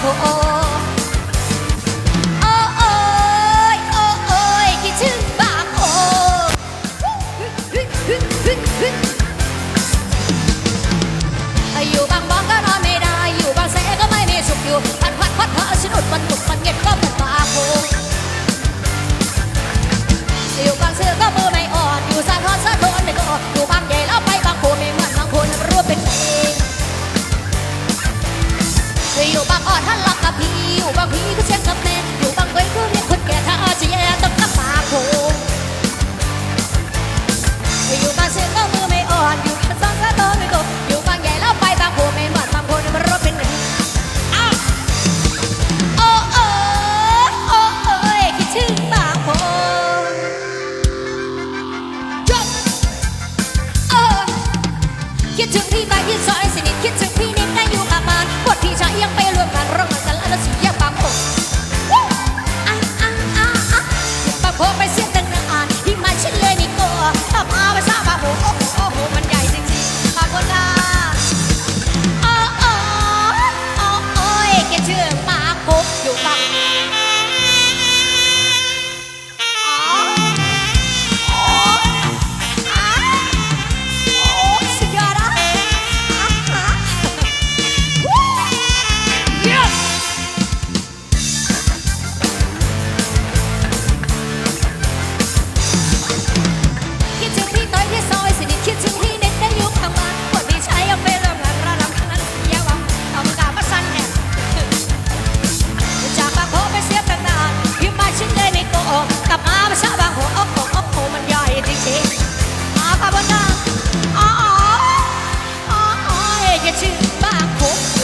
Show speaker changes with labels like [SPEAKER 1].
[SPEAKER 1] โอ้โอ้โอ้โอ้ยโอ้โอ้ยคิดถึงบางโอ้อยู่บางบองก็นอนไม่ได้ อยู่บางแสก็ไม่มีสุขอยู่พัดพัดพัดเพราะฉันอดมันหนุกมันเงียบก็เหมือนบางโอ้ อ่อนหัลังกับพี่อยู่บางพี่ก็เชียงกับแม่อยู่บางเว้ยก็เรียกคนแก่ถ้าอาจะแย่ต้องรับปากโคอยู่บางเชียงก็มือไม่อ่อนอยู่บางสองก็โตไม่โตอยู่บางใหญ่แล้วไปบางโพไม่หมดบางคนมันรถเป็นหนึ่งอ้าวโอ้เออโอ้เอ้ยคิดถึงบงโพจบเออคิดถึงที่ไปที่ซอย 这把我有อ ค่ะบ่จ้าอ๋ออ๋ออ๋อเอ๋ยชื่อบางคบ